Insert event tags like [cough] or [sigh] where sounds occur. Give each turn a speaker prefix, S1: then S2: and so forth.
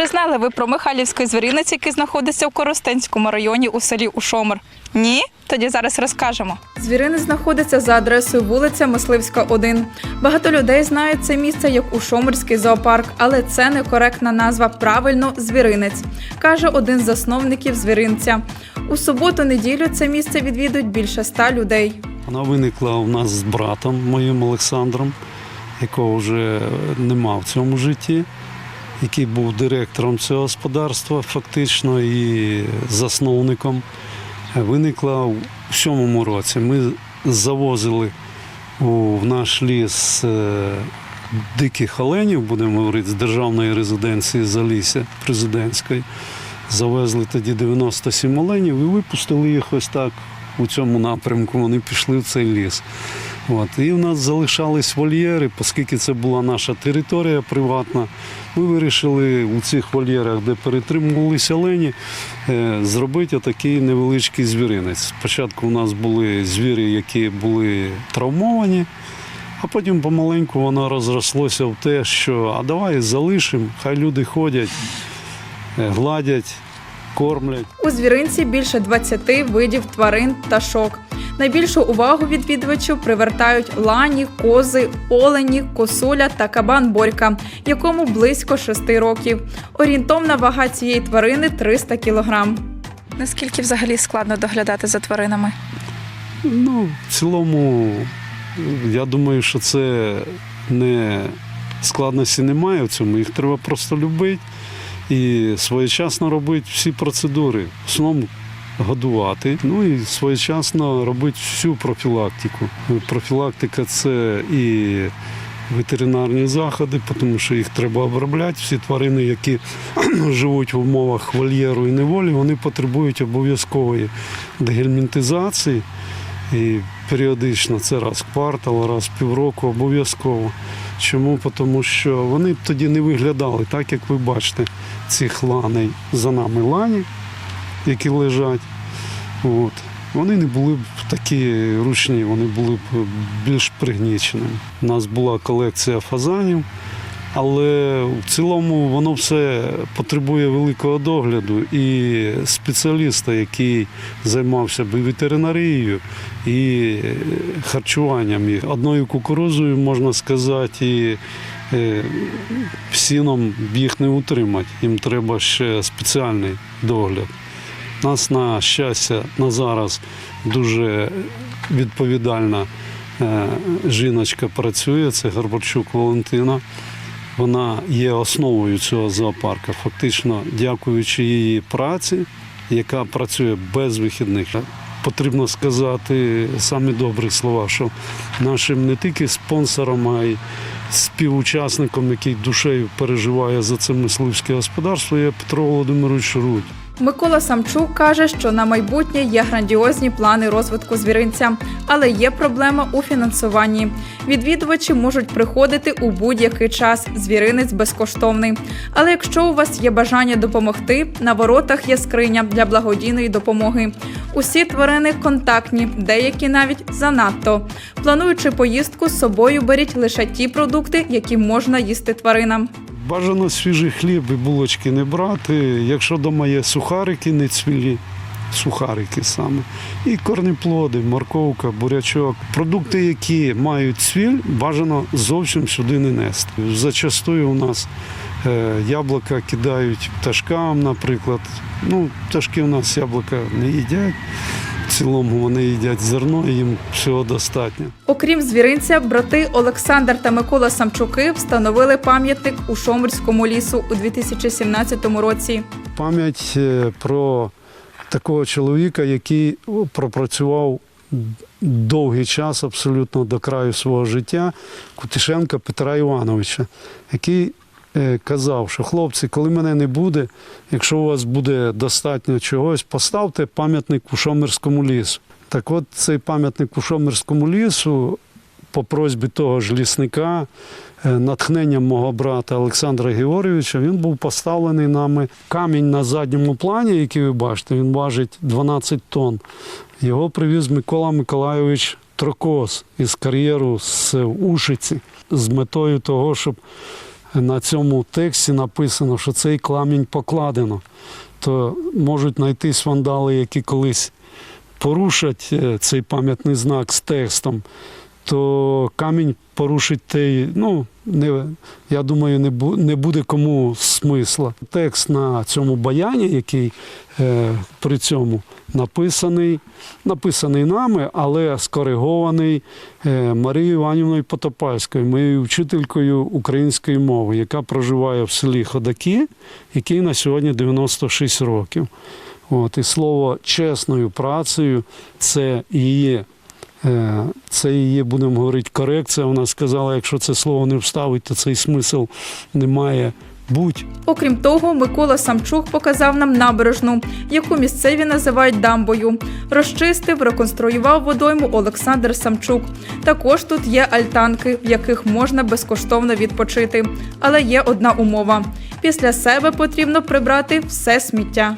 S1: Чи знали ви про Михайлівський звіринець, який знаходиться в Коростенському районі у селі Ушомир? Ні? Тоді зараз розкажемо. Звіринець знаходиться за адресою вулиця Мисливська, 1. Багато людей знають це місце як Ушомирський зоопарк, але це некоректна назва. Правильно звіринець, каже один з засновників звіринця. У суботу-неділю це місце відвідують більше ста людей.
S2: Вона виникла у нас з братом моїм Олександром, якого вже нема в цьому житті, який був директором цього господарства, фактично, і засновником. Виникла у сьомому році. Ми завозили в наш ліс е, диких оленів, будемо говорити, з державної резиденції Залісся президентської. Завезли тоді 97 оленів і випустили їх ось так у цьому напрямку. Вони пішли в цей ліс. От. І в нас залишались вольєри, оскільки це була наша територія приватна. Ми вирішили у цих вольєрах, де перетримувалися олені, е, зробити отакий невеличкий звіринець. Спочатку у нас були звірі, які були травмовані, а потім помаленьку воно розрослося в те, що а давай залишимо, хай люди ходять, е, гладять, кормлять.
S1: У звіринці більше 20 видів тварин пташок. Найбільшу увагу відвідувачів привертають лані, кози, олені, косуля та кабан Борька, якому близько 6 років. Орієнтовна вага цієї тварини 300 кілограм. Наскільки взагалі складно доглядати за тваринами?
S2: Ну, в цілому, я думаю, що це не складності немає в цьому. Їх треба просто любити і своєчасно робити всі процедури. В основному годувати, ну і своєчасно робити всю профілактику. Профілактика це і ветеринарні заходи, тому що їх треба обробляти. Всі тварини, які [clears throat] живуть в умовах вольєру і неволі, вони потребують обов'язкової дегельмінтизації. І періодично це раз в квартал, раз в півроку обов'язково. Чому? Тому що вони б тоді не виглядали так, як ви бачите, цих ланей за нами лані, які лежать. От. Вони не були б такі ручні, вони були б більш пригніченими. У нас була колекція фазанів, але в цілому воно все потребує великого догляду і спеціаліста, який займався б ветеринарією, і харчуванням їх. Одною кукурузою, можна сказати, і е, сіном їх не утримати. Їм треба ще спеціальний догляд. Нас, на щастя, на зараз дуже відповідальна е, жіночка працює, це Горбачук Валентина. Вона є основою цього зоопарка. Фактично, дякуючи її праці, яка працює без вихідних. Потрібно сказати самі добрі слова, що нашим не тільки спонсором, а й співучасником, який душею переживає за це мисливське господарство, є Петро Володимирович Рудь.
S1: Микола Самчук каже, що на майбутнє є грандіозні плани розвитку звіринця, але є проблема у фінансуванні. Відвідувачі можуть приходити у будь-який час. Звіринець безкоштовний. Але якщо у вас є бажання допомогти, на воротах є скриня для благодійної допомоги. Усі тварини контактні, деякі навіть занадто. Плануючи поїздку, з собою беріть лише ті продукти, які можна їсти тваринам.
S2: Бажано свіжий хліб і булочки не брати. Якщо вдома є сухарики, не цвілі, сухарики саме. І корнеплоди, морковка, бурячок. Продукти, які мають цвіль, бажано зовсім сюди не нести. Зачастую у нас е, яблука кидають пташкам, наприклад. Ну, пташки у нас яблука не їдять. Цілому вони їдять зерно, і їм всього достатньо.
S1: Окрім звіринця, брати Олександр та Микола Самчуки встановили пам'ятник у Шомерському лісу у 2017 році.
S2: пам'ять е, про такого чоловіка, який пропрацював довгий час абсолютно до краю свого життя, Кутишенка Петра Івановича, який казав, що хлопці, коли мене не буде, якщо у вас буде достатньо чогось, поставте пам'ятник у Шомерському лісу. Так от цей пам'ятник у Шомерському лісу по просьбі того ж лісника, е, натхненням мого брата Олександра Георгійовича, він був поставлений нами камінь на задньому плані, який ви бачите, він важить 12 тонн. Його привіз Микола Миколайович Трокос із кар'єру з Ушиці з метою того, щоб на цьому тексті написано, що цей камінь покладено, то можуть знайтись вандали, які колись порушать е, цей пам'ятний знак з текстом, то камінь порушить той, ну, не, я думаю, не, не буде кому смисла. Текст на цьому баяні, який е, при цьому написаний, написаний нами, але скоригований е, Марією Іванівною Потопальською, моєю вчителькою української мови, яка проживає в селі Ходаки, який на сьогодні 96 років. От, і слово чесною працею це є. Е, Це і є, будемо говорити, корекція. Вона сказала, якщо це слово не вставить, то цей смисл не має бути.
S1: Окрім того, Микола Самчук показав нам набережну, яку місцеві називають дамбою. Розчистив, реконструював водойму Олександр Самчук. Також тут є альтанки, в яких можна безкоштовно відпочити. Але є одна умова: після себе потрібно прибрати все сміття.